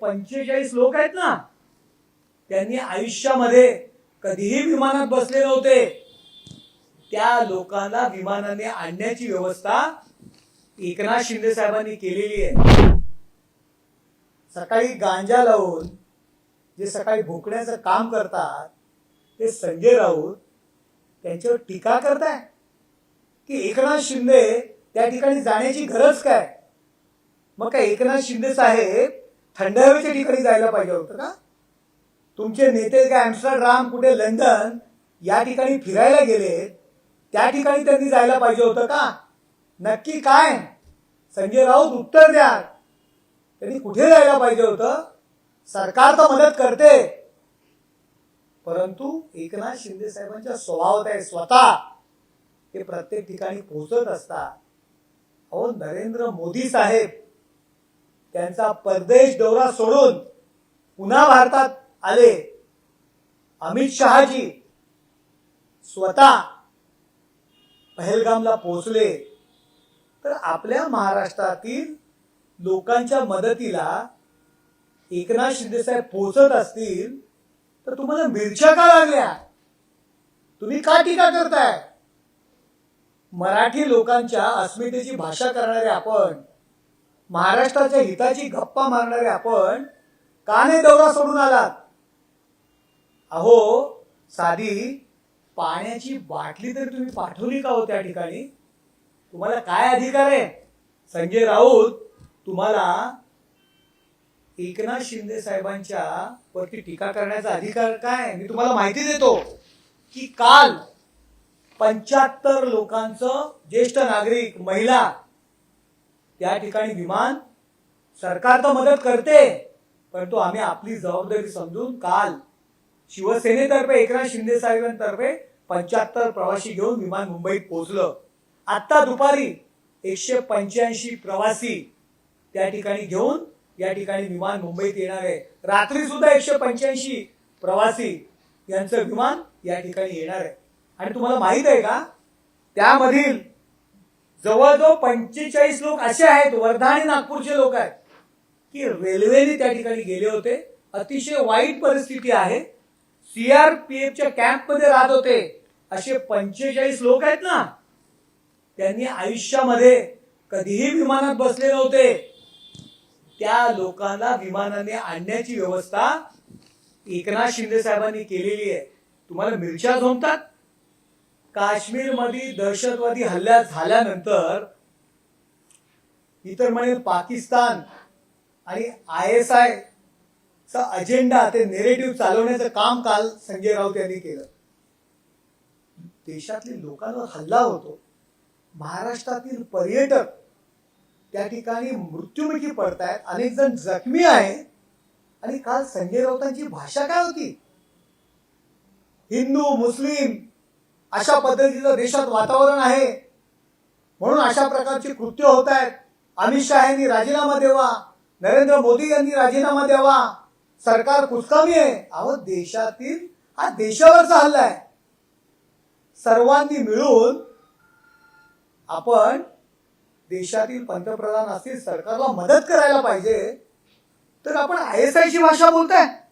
पंचेचाळीस लोक आहेत ना त्यांनी आयुष्यामध्ये कधीही विमानात बसले नव्हते. त्या लोकांना विमानाने आणण्याची व्यवस्था एकनाथ शिंदे साहेबांनी केलेली आहे. सकाळी गांजा लावून जे सकाळी भोकण्याचं काम करतात ते संजय राऊत त्यांच्यावर टीका करताय. की एकनाथ शिंदे त्या ठिकाणी जाण्याची गरज काय? मग काय एकनाथ शिंदे साहेब थंड हवेच्या ठिकाणी जायला पाहिजे होतं का? तुमचे नेते काय ॲम्स्टरडाम कुठे लंडन या ठिकाणी फिरायला गेले त्या ठिकाणी त्यांनी जायला पाहिजे होतं का? नक्की काय? संजय राऊत उत्तर द्या त्यांनी कुठे जायला पाहिजे होतं? सरकार तर मदत करते. परंतु एकनाथ शिंदे साहेबांच्या स्वभावात आहे स्वतः ते प्रत्येक ठिकाणी पोहोचत असतात. अहो नरेंद्र मोदी साहेब त्यांचा परदेश दौरा सोडून पुन्हा भारतात आले. अमित शहाजी स्वतः पहलगामला पोहोचले. तर आपल्या महाराष्ट्रातील लोकांच्या मदतीला एकनाथ शिंदेसाहेब पोहोचत असतील तर तुम्हाला मिरच्या का लागल्या? तुम्ही का टीका करताय? मराठी लोकांच्या अस्मितेची भाषा करणारे आपण महाराष्ट्राच्या हिताची गप्पा मारणारे आपण का नाही दौरा सोडून आलात. अहो साधी पाण्याची बाटली तरी तुम्ही पाठवली का हो त्या ठिकाणी? तुम्हाला काय अधिकार आहे? संजय राऊत तुम्हाला एकनाथ शिंदे साहेबांच्या वरती टीका करण्याचा अधिकार काय? मी तुम्हाला माहिती देतो की काल पंच्याहत्तर लोकांचं ज्येष्ठ नागरिक महिला त्या ठिकाणी विमान सरकार तर मदत करते परंतु आम्ही आपली जबाबदारी समजून काल शिवसेनेतर्फे एकनाथ शिंदे साहेबांतर्फे पंच्याहत्तर प्रवासी घेऊन विमान मुंबईत पोहोचलं. आत्ता दुपारी एकशे पंच्याऐंशी प्रवासी त्या ठिकाणी घेऊन या ठिकाणी विमान मुंबईत येणार आहे. रात्री सुद्धा एकशे पंच्याऐंशी प्रवासी यांचं विमान या ठिकाणी येणार आहे. आणि तुम्हाला माहीत आहे का? त्यामधील जवळजवळ पंचेचाळीस लोक असे आहेत वर्धा आणि नागपूरचे लोक आहेत की रेल्वेने त्या ठिकाणी गेले होते. अतिशय वाईट परिस्थिती आहे. सीआरपीएफच्या कॅम्पमध्ये राहत होते. असे पंचेचाळीस लोक आहेत ना त्यांनी आयुष्यामध्ये कधीही विमानात बसले नव्हते. त्या लोकांना विमानाने आणण्याची व्यवस्था एकनाथ शिंदे साहेबांनी केलेली आहे. तुम्हाला मिरच्या झोमतात? काश्मीरमध्ये दहशतवादी हल्ला झाल्यानंतर इतर म्हणजे पाकिस्तान आणि आय एस आय चा अजेंडा ते नेरेटिव्ह चालवण्याचं काम काल संजय राऊत यांनी केलं. देशातील लोकांवर हल्ला होतो. महाराष्ट्रातील पर्यटक त्या ठिकाणी मृत्युमुखी पडतायत. अनेक जण जखमी आहेत. आणि काल संजय राऊतांची भाषा काय होती? हिंदू मुस्लिम अशा पद्धतीचं देशात वातावरण आहे. म्हणून अशा प्रकारची कृत्य होत आहेत. अमित शाह यांनी राजीनामा द्यावा. नरेंद्र मोदी यांनी राजीनामा द्यावा. सरकार कुचकामी आहे. अहो देशातील हा देशावरचा हल्ला आहे. सर्वांनी मिळून आपण देशातील पंतप्रधान असतील सरकारला मदत करायला पाहिजे. तर आपण आय एस आयची भाषा बोलताय.